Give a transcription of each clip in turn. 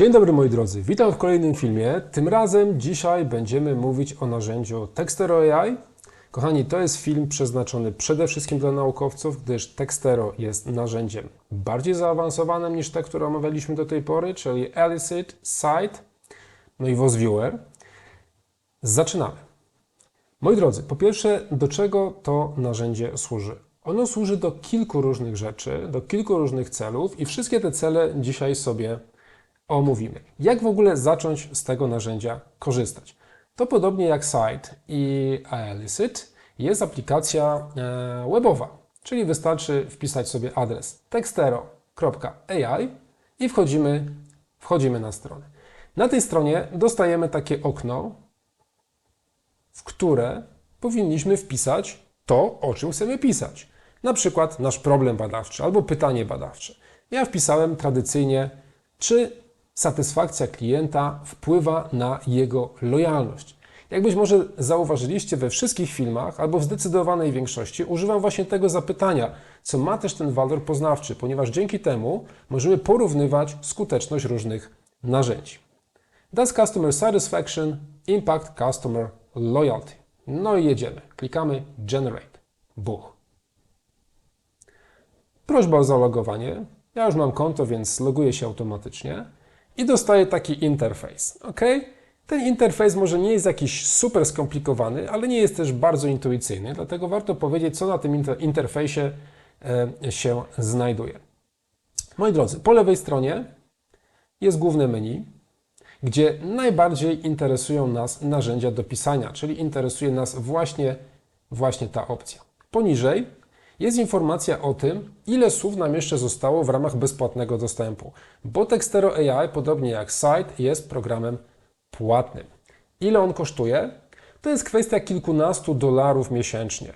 Dzień dobry moi drodzy, witam w kolejnym filmie. Tym razem dzisiaj będziemy mówić o narzędziu Textero AI. Kochani, to jest film przeznaczony przede wszystkim dla naukowców, gdyż Textero jest narzędziem bardziej zaawansowanym niż te, które omawialiśmy do tej pory, czyli Elicit, Site, no i VozViewer. Zaczynamy. Moi drodzy, po pierwsze, do czego to narzędzie służy? Ono służy do kilku różnych rzeczy, do kilku różnych celów i wszystkie te cele dzisiaj sobie omówimy. Jak w ogóle zacząć z tego narzędzia korzystać? To podobnie jak Site i Elicit jest aplikacja e, webowa, czyli wystarczy wpisać sobie adres textero.ai i wchodzimy, wchodzimy na stronę. Na tej stronie dostajemy takie okno, w które powinniśmy wpisać to, o czym chcemy pisać. Na przykład nasz problem badawczy albo pytanie badawcze. Ja wpisałem tradycyjnie, czy satysfakcja klienta wpływa na jego lojalność. Jak być może zauważyliście we wszystkich filmach, albo w zdecydowanej większości, używam właśnie tego zapytania, co ma też ten walor poznawczy, ponieważ dzięki temu możemy porównywać skuteczność różnych narzędzi. Does Customer Satisfaction Impact Customer Loyalty? No i jedziemy. Klikamy Generate. Buch. Prośba o zalogowanie. Ja już mam konto, więc loguję się automatycznie i dostaję taki interfejs. OK? Ten interfejs może nie jest jakiś super skomplikowany, ale nie jest też bardzo intuicyjny, dlatego warto powiedzieć, co na tym inter interfejsie e, się znajduje. Moi drodzy, po lewej stronie jest główne menu, gdzie najbardziej interesują nas narzędzia do pisania, czyli interesuje nas właśnie, właśnie ta opcja. Poniżej jest informacja o tym, ile słów nam jeszcze zostało w ramach bezpłatnego dostępu, bo Textero AI, podobnie jak Site, jest programem płatnym. Ile on kosztuje? To jest kwestia kilkunastu dolarów miesięcznie.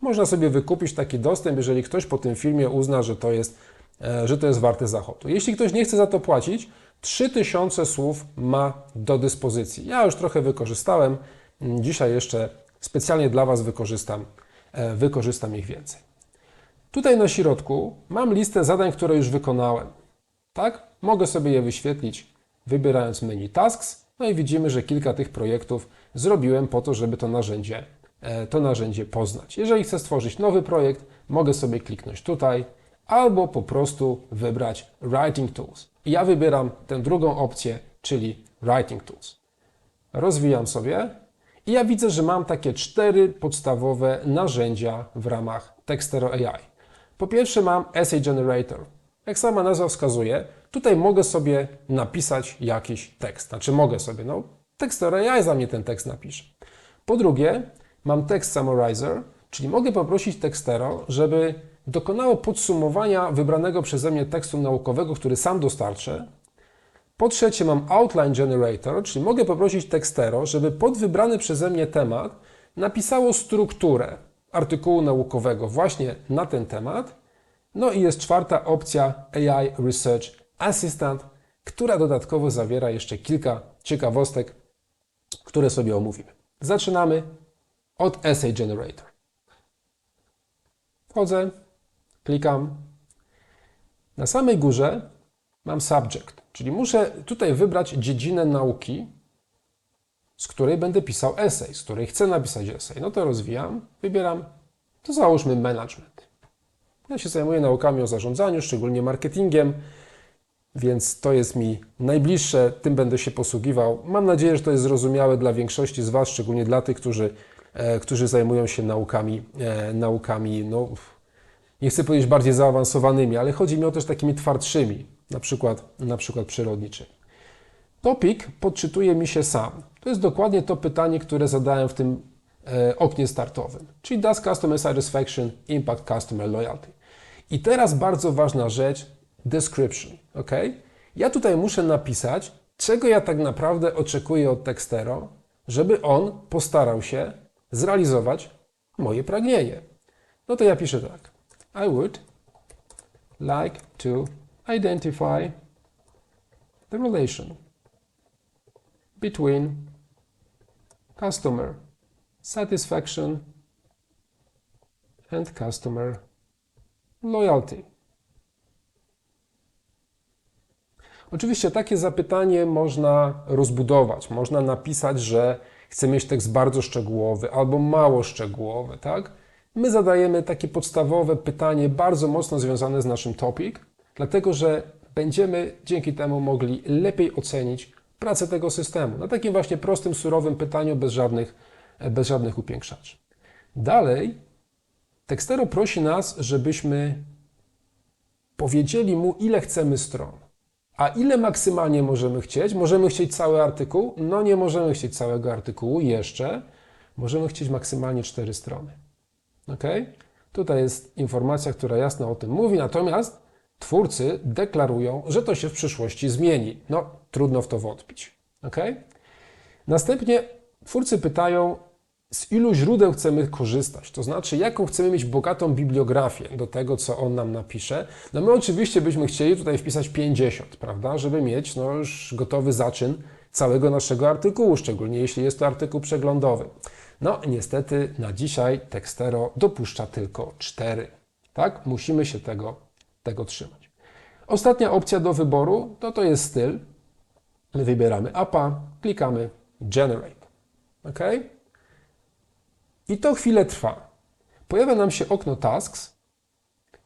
Można sobie wykupić taki dostęp, jeżeli ktoś po tym filmie uzna, że to jest, e, że to jest warte zachodu. Jeśli ktoś nie chce za to płacić, 3000 słów ma do dyspozycji. Ja już trochę wykorzystałem, dzisiaj jeszcze specjalnie dla Was wykorzystam, e, wykorzystam ich więcej. Tutaj na środku mam listę zadań, które już wykonałem. Tak? Mogę sobie je wyświetlić, wybierając menu Tasks. No i widzimy, że kilka tych projektów zrobiłem po to, żeby to narzędzie, e, to narzędzie poznać. Jeżeli chcę stworzyć nowy projekt, mogę sobie kliknąć tutaj, albo po prostu wybrać Writing Tools. I ja wybieram tę drugą opcję, czyli Writing Tools. Rozwijam sobie i ja widzę, że mam takie cztery podstawowe narzędzia w ramach Textero AI. Po pierwsze mam Essay Generator. Jak sama nazwa wskazuje, tutaj mogę sobie napisać jakiś tekst. Znaczy mogę sobie, no Textero AI za mnie ten tekst napisze. Po drugie mam Text Summarizer, czyli mogę poprosić Textero, żeby dokonało podsumowania wybranego przeze mnie tekstu naukowego, który sam dostarczę. Po trzecie mam Outline Generator, czyli mogę poprosić Textero, żeby pod wybrany przeze mnie temat napisało strukturę artykułu naukowego właśnie na ten temat. No i jest czwarta opcja AI Research Assistant, która dodatkowo zawiera jeszcze kilka ciekawostek, które sobie omówimy. Zaczynamy od Essay Generator. Wchodzę, klikam. Na samej górze mam subject, czyli muszę tutaj wybrać dziedzinę nauki, z której będę pisał esej, z której chcę napisać esej. No to rozwijam, wybieram, to załóżmy management. Ja się zajmuję naukami o zarządzaniu, szczególnie marketingiem, więc to jest mi najbliższe, tym będę się posługiwał. Mam nadzieję, że to jest zrozumiałe dla większości z Was, szczególnie dla tych, którzy, e, którzy zajmują się naukami, e, naukami no, nie chcę powiedzieć bardziej zaawansowanymi, ale chodzi mi o też takimi twardszymi, na przykład, na przykład przyrodniczymi. Topic podczytuje mi się sam. To jest dokładnie to pytanie, które zadałem w tym e, oknie startowym. Czyli Does Customer Satisfaction Impact Customer Loyalty? I teraz bardzo ważna rzecz, description. ok? Ja tutaj muszę napisać, czego ja tak naprawdę oczekuję od Textero, żeby on postarał się zrealizować moje pragnienie. No to ja piszę tak. I would like to identify the relation between customer satisfaction and customer loyalty. Oczywiście takie zapytanie można rozbudować. Można napisać, że chcę mieć tekst bardzo szczegółowy albo mało szczegółowy, tak? My zadajemy takie podstawowe pytanie, bardzo mocno związane z naszym topic, dlatego że będziemy dzięki temu mogli lepiej ocenić pracę tego systemu. Na takim właśnie prostym, surowym pytaniu bez żadnych, bez żadnych upiększaczy. Dalej, Tekstero prosi nas, żebyśmy powiedzieli mu, ile chcemy stron. A ile maksymalnie możemy chcieć? Możemy chcieć cały artykuł? No nie możemy chcieć całego artykułu jeszcze. Możemy chcieć maksymalnie 4 strony. Ok? Tutaj jest informacja, która jasno o tym mówi, natomiast twórcy deklarują, że to się w przyszłości zmieni. No, trudno w to wątpić. Ok? Następnie twórcy pytają, z ilu źródeł chcemy korzystać, to znaczy jaką chcemy mieć bogatą bibliografię do tego, co on nam napisze. No my oczywiście byśmy chcieli tutaj wpisać 50, prawda, żeby mieć no, już gotowy zaczyn całego naszego artykułu, szczególnie jeśli jest to artykuł przeglądowy. No niestety na dzisiaj Textero dopuszcza tylko 4. Tak, musimy się tego, tego trzymać. Ostatnia opcja do wyboru to to jest styl. My wybieramy APA, klikamy Generate. OK? I to chwilę trwa. Pojawia nam się okno Tasks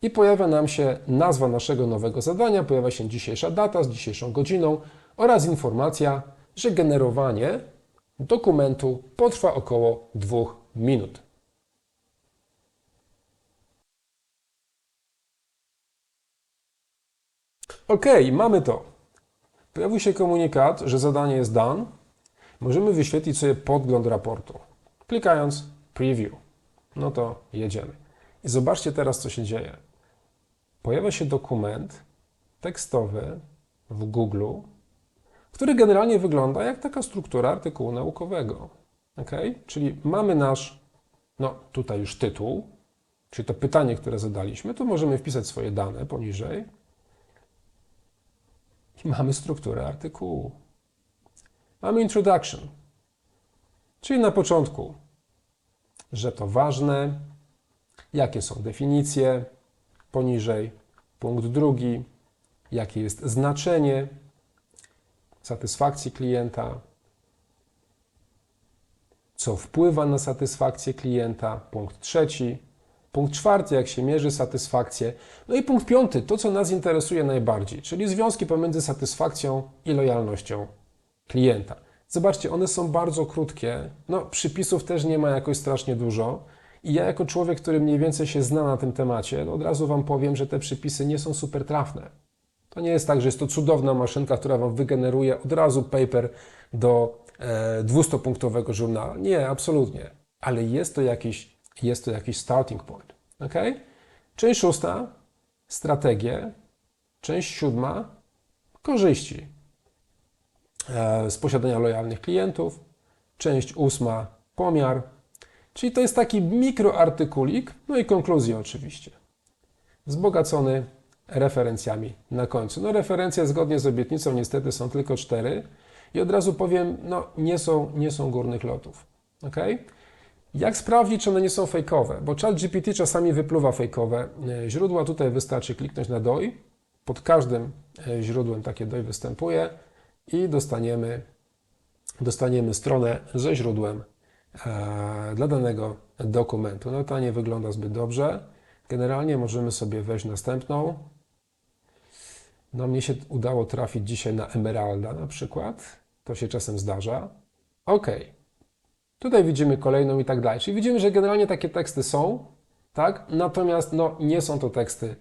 i pojawia nam się nazwa naszego nowego zadania, pojawia się dzisiejsza data z dzisiejszą godziną oraz informacja, że generowanie dokumentu potrwa około 2 minut. OK, mamy to. Pojawił się komunikat, że zadanie jest done. Możemy wyświetlić sobie podgląd raportu. Klikając preview. No to jedziemy. I zobaczcie teraz, co się dzieje. Pojawia się dokument tekstowy w Google, który generalnie wygląda jak taka struktura artykułu naukowego. Ok? Czyli mamy nasz, no tutaj już tytuł, czyli to pytanie, które zadaliśmy. Tu możemy wpisać swoje dane poniżej. I mamy strukturę artykułu. Mamy introduction, czyli na początku że to ważne, jakie są definicje, poniżej punkt drugi, jakie jest znaczenie satysfakcji klienta, co wpływa na satysfakcję klienta, punkt trzeci, punkt czwarty, jak się mierzy satysfakcję, no i punkt piąty, to co nas interesuje najbardziej, czyli związki pomiędzy satysfakcją i lojalnością klienta. Zobaczcie, one są bardzo krótkie. No, przypisów też nie ma jakoś strasznie dużo. I ja, jako człowiek, który mniej więcej się zna na tym temacie, no od razu Wam powiem, że te przypisy nie są super trafne. To nie jest tak, że jest to cudowna maszynka, która Wam wygeneruje od razu paper do e, 200-punktowego żurnala. Nie, absolutnie. Ale jest to jakiś, jest to jakiś starting point. ok? Część szósta, strategie. Część siódma, korzyści. E, z posiadania lojalnych klientów. Część ósma pomiar, czyli to jest taki mikroartykulik, no i konkluzja oczywiście. Wzbogacony referencjami na końcu. No referencje zgodnie z obietnicą niestety są tylko cztery i od razu powiem, no nie są, nie są górnych lotów. ok? Jak sprawdzić, czy one nie są fejkowe? Bo ChatGPT czasami wypluwa fejkowe e, źródła. Tutaj wystarczy kliknąć na DOI. Pod każdym e, źródłem takie DOI występuje i dostaniemy, dostaniemy stronę ze źródłem e, dla danego dokumentu. No to nie wygląda zbyt dobrze. Generalnie możemy sobie wejść następną. No mnie się udało trafić dzisiaj na Emeralda na przykład. To się czasem zdarza. OK. Tutaj widzimy kolejną i tak dalej. Czyli widzimy, że generalnie takie teksty są, tak? Natomiast no, nie są to teksty,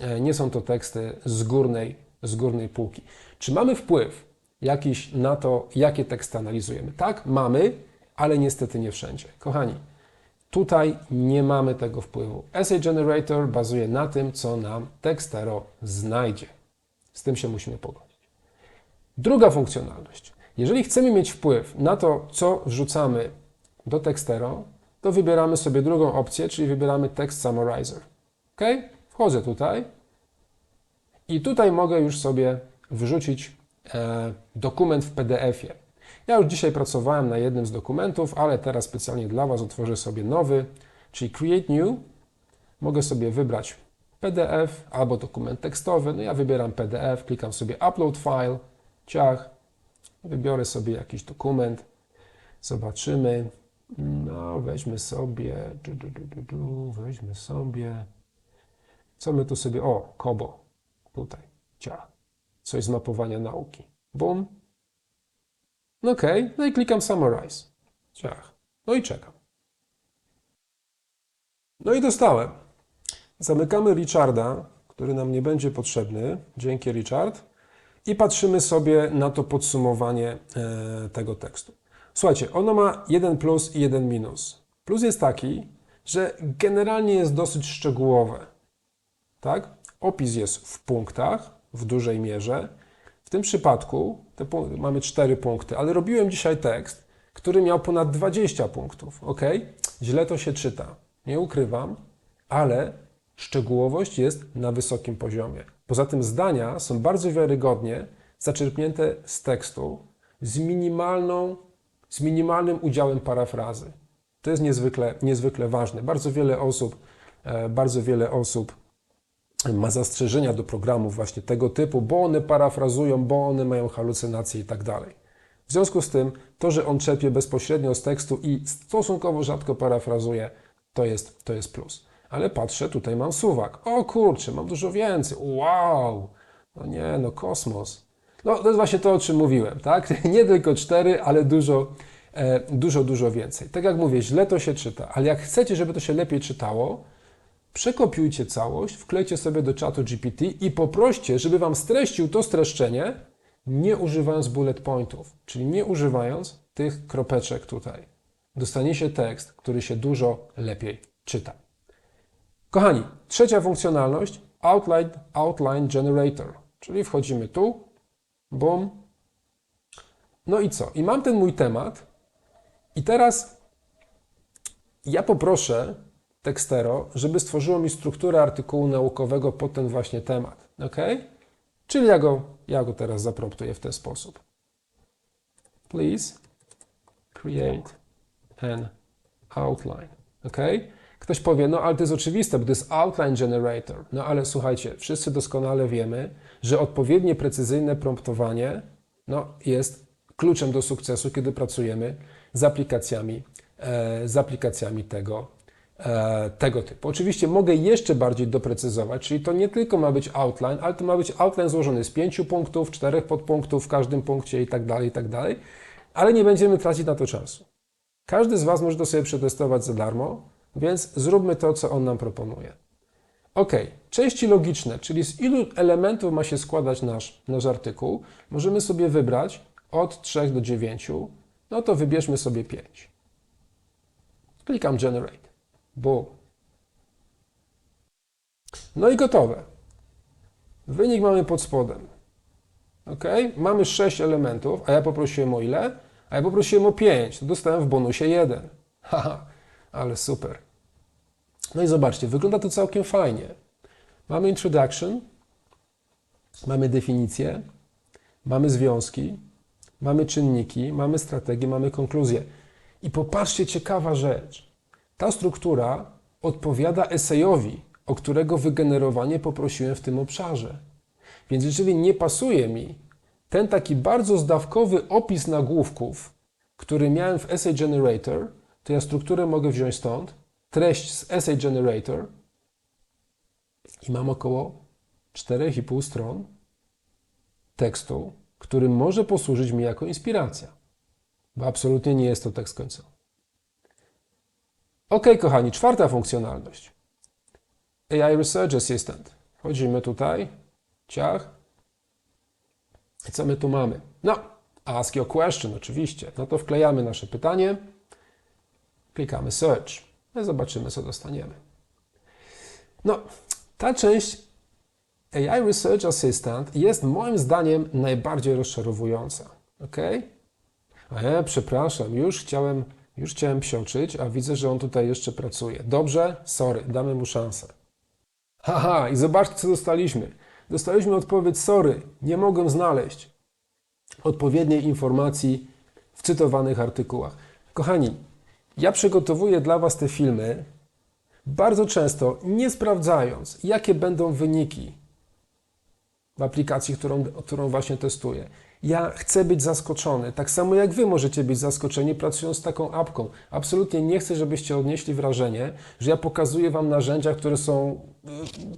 e, nie są to teksty z górnej, z górnej półki. Czy mamy wpływ jakiś na to, jakie teksty analizujemy. Tak, mamy, ale niestety nie wszędzie. Kochani, tutaj nie mamy tego wpływu. Essay Generator bazuje na tym, co nam Textero znajdzie. Z tym się musimy pogodzić. Druga funkcjonalność. Jeżeli chcemy mieć wpływ na to, co wrzucamy do Textero, to wybieramy sobie drugą opcję, czyli wybieramy Text Summarizer. Ok? Wchodzę tutaj i tutaj mogę już sobie wrzucić E, dokument w PDF-ie. Ja już dzisiaj pracowałem na jednym z dokumentów, ale teraz specjalnie dla Was otworzę sobie nowy, czyli Create New. Mogę sobie wybrać PDF albo dokument tekstowy. No ja wybieram PDF, klikam sobie upload file, ciach, wybiorę sobie jakiś dokument, zobaczymy. No, weźmy sobie, du, du, du, du, weźmy sobie, co my tu sobie, o, Kobo, tutaj, ciach, coś z mapowania nauki. Bum. No okay. no i klikam summarize, ciach, no i czekam. No i dostałem. Zamykamy Richarda, który nam nie będzie potrzebny. Dzięki Richard. I patrzymy sobie na to podsumowanie e, tego tekstu. Słuchajcie, ono ma jeden plus i jeden minus. Plus jest taki, że generalnie jest dosyć szczegółowe. Tak? Opis jest w punktach, w dużej mierze. W tym przypadku te mamy cztery punkty, ale robiłem dzisiaj tekst, który miał ponad 20 punktów. Ok? Źle to się czyta. Nie ukrywam, ale szczegółowość jest na wysokim poziomie. Poza tym zdania są bardzo wiarygodnie zaczerpnięte z tekstu z, minimalną, z minimalnym udziałem parafrazy. To jest niezwykle, niezwykle ważne. Bardzo wiele osób, e, bardzo wiele osób ma zastrzeżenia do programów właśnie tego typu, bo one parafrazują, bo one mają halucynacje i tak dalej. W związku z tym, to, że on czerpie bezpośrednio z tekstu i stosunkowo rzadko parafrazuje, to jest, to jest plus. Ale patrzę, tutaj mam suwak. O kurczę, mam dużo więcej. Wow! No nie, no kosmos. No to jest właśnie to, o czym mówiłem, tak? Nie tylko cztery, ale dużo, e, dużo, dużo więcej. Tak jak mówię, źle to się czyta, ale jak chcecie, żeby to się lepiej czytało, przekopiujcie całość, wklejcie sobie do czatu GPT i poproście, żeby Wam streścił to streszczenie, nie używając bullet pointów, czyli nie używając tych kropeczek tutaj. Dostaniecie tekst, który się dużo lepiej czyta. Kochani, trzecia funkcjonalność Outline, outline Generator, czyli wchodzimy tu, bum. No i co? I mam ten mój temat i teraz ja poproszę Tekstero, żeby stworzyło mi strukturę artykułu naukowego pod ten właśnie temat. Ok? Czyli ja go, ja go teraz zapromptuję w ten sposób. Please create an outline. Ok? Ktoś powie, no ale to jest oczywiste, bo to jest outline generator. No ale słuchajcie, wszyscy doskonale wiemy, że odpowiednie, precyzyjne promptowanie no, jest kluczem do sukcesu, kiedy pracujemy z aplikacjami, e, z aplikacjami tego, e, tego typu. Oczywiście mogę jeszcze bardziej doprecyzować, czyli to nie tylko ma być outline, ale to ma być outline złożony z pięciu punktów, czterech podpunktów w każdym punkcie i tak dalej, i tak dalej, ale nie będziemy tracić na to czasu. Każdy z Was może to sobie przetestować za darmo, więc zróbmy to, co on nam proponuje. Ok, części logiczne, czyli z ilu elementów ma się składać nasz, nasz artykuł, możemy sobie wybrać od 3 do 9, no to wybierzmy sobie 5. Klikam Generate. Boom. No i gotowe. Wynik mamy pod spodem. Ok, mamy 6 elementów, a ja poprosiłem o ile? A ja poprosiłem o 5, to dostałem w bonusie 1. Haha, ale super. No i zobaczcie, wygląda to całkiem fajnie. Mamy introduction, mamy definicję, mamy związki, mamy czynniki, mamy strategię, mamy konkluzję. I popatrzcie, ciekawa rzecz. Ta struktura odpowiada esejowi, o którego wygenerowanie poprosiłem w tym obszarze. Więc jeżeli nie pasuje mi ten taki bardzo zdawkowy opis nagłówków, który miałem w Essay Generator, to ja strukturę mogę wziąć stąd, treść z Essay Generator i mam około 4,5 stron tekstu, który może posłużyć mi jako inspiracja, bo absolutnie nie jest to tekst końcowy. Ok, kochani, czwarta funkcjonalność. AI Research Assistant. Wchodzimy tutaj, ciach. I co my tu mamy? No, ask your question, oczywiście. No to wklejamy nasze pytanie, klikamy search. No zobaczymy, co dostaniemy. No, ta część AI Research Assistant jest moim zdaniem najbardziej rozczarowująca. Ok? E, przepraszam, już chciałem, już chciałem psioczyć, a widzę, że on tutaj jeszcze pracuje. Dobrze? Sorry, damy mu szansę. Haha, i zobaczcie, co dostaliśmy. Dostaliśmy odpowiedź, sorry, nie mogę znaleźć odpowiedniej informacji w cytowanych artykułach. Kochani, ja przygotowuję dla Was te filmy bardzo często nie sprawdzając, jakie będą wyniki w aplikacji, którą, którą właśnie testuję. Ja chcę być zaskoczony, tak samo jak Wy możecie być zaskoczeni pracując z taką apką. Absolutnie nie chcę, żebyście odnieśli wrażenie, że ja pokazuję Wam narzędzia, które są,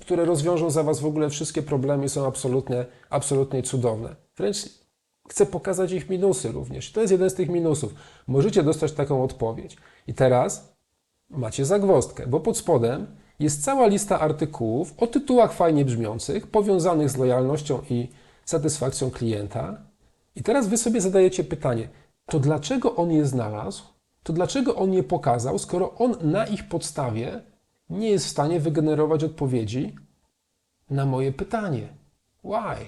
które rozwiążą za Was w ogóle wszystkie problemy i są absolutnie, absolutnie cudowne. Wręcz chcę pokazać ich minusy również. To jest jeden z tych minusów. Możecie dostać taką odpowiedź. I teraz macie zagwozdkę, bo pod spodem jest cała lista artykułów o tytułach fajnie brzmiących, powiązanych z lojalnością i satysfakcją klienta. I teraz wy sobie zadajecie pytanie, to dlaczego on je znalazł? To dlaczego on je pokazał, skoro on na ich podstawie nie jest w stanie wygenerować odpowiedzi na moje pytanie? Why?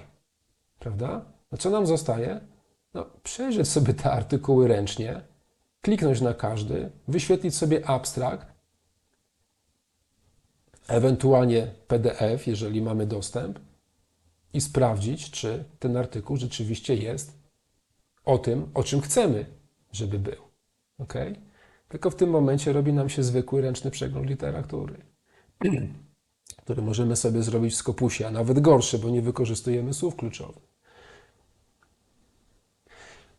Prawda? No co nam zostaje? No, przejrzeć sobie te artykuły ręcznie, kliknąć na każdy, wyświetlić sobie abstrakt, ewentualnie PDF, jeżeli mamy dostęp, i sprawdzić, czy ten artykuł rzeczywiście jest o tym, o czym chcemy, żeby był. Ok? Tylko w tym momencie robi nam się zwykły ręczny przegląd literatury, który możemy sobie zrobić w Skopusie, a nawet gorszy, bo nie wykorzystujemy słów kluczowych.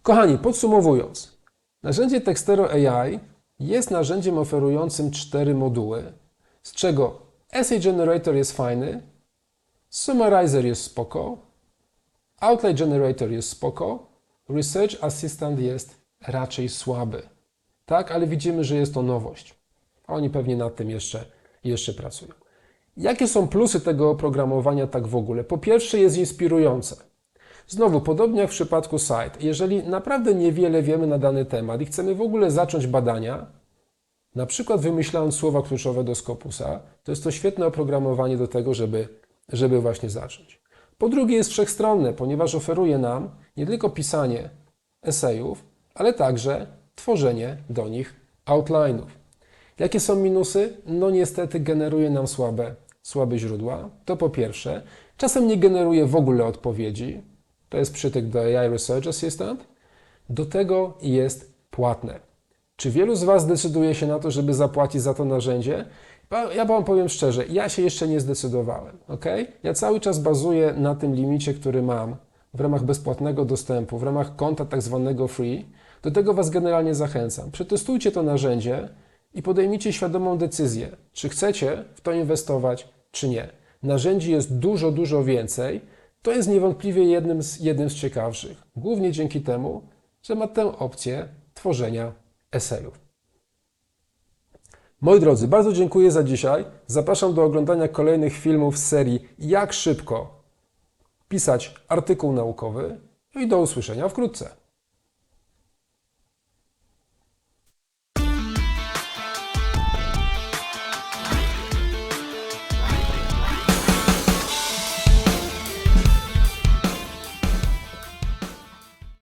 Kochani, podsumowując, narzędzie Textero AI jest narzędziem oferującym cztery moduły, z czego Essay Generator jest fajny, Summarizer jest spoko, Outline Generator jest spoko, Research Assistant jest raczej słaby. Tak, ale widzimy, że jest to nowość. Oni pewnie nad tym jeszcze, jeszcze pracują. Jakie są plusy tego oprogramowania tak w ogóle? Po pierwsze jest inspirujące. Znowu, podobnie jak w przypadku site, jeżeli naprawdę niewiele wiemy na dany temat i chcemy w ogóle zacząć badania, na przykład wymyślając słowa kluczowe do Scopusa, to jest to świetne oprogramowanie do tego, żeby, żeby właśnie zacząć. Po drugie jest wszechstronne, ponieważ oferuje nam nie tylko pisanie esejów, ale także tworzenie do nich outline'ów. Jakie są minusy? No niestety generuje nam słabe, słabe źródła. To po pierwsze. Czasem nie generuje w ogóle odpowiedzi. To jest przytyk do AI Research Assistant. Do tego jest płatne. Czy wielu z Was decyduje się na to, żeby zapłacić za to narzędzie? Ja Wam powiem szczerze, ja się jeszcze nie zdecydowałem. ok? Ja cały czas bazuję na tym limicie, który mam w ramach bezpłatnego dostępu, w ramach konta tak zwanego free. Do tego Was generalnie zachęcam. Przetestujcie to narzędzie i podejmijcie świadomą decyzję, czy chcecie w to inwestować, czy nie. Narzędzi jest dużo, dużo więcej. To jest niewątpliwie jednym z, jednym z ciekawszych. Głównie dzięki temu, że ma tę opcję tworzenia esejów. Moi drodzy, bardzo dziękuję za dzisiaj. Zapraszam do oglądania kolejnych filmów z serii Jak szybko pisać artykuł naukowy. I do usłyszenia wkrótce.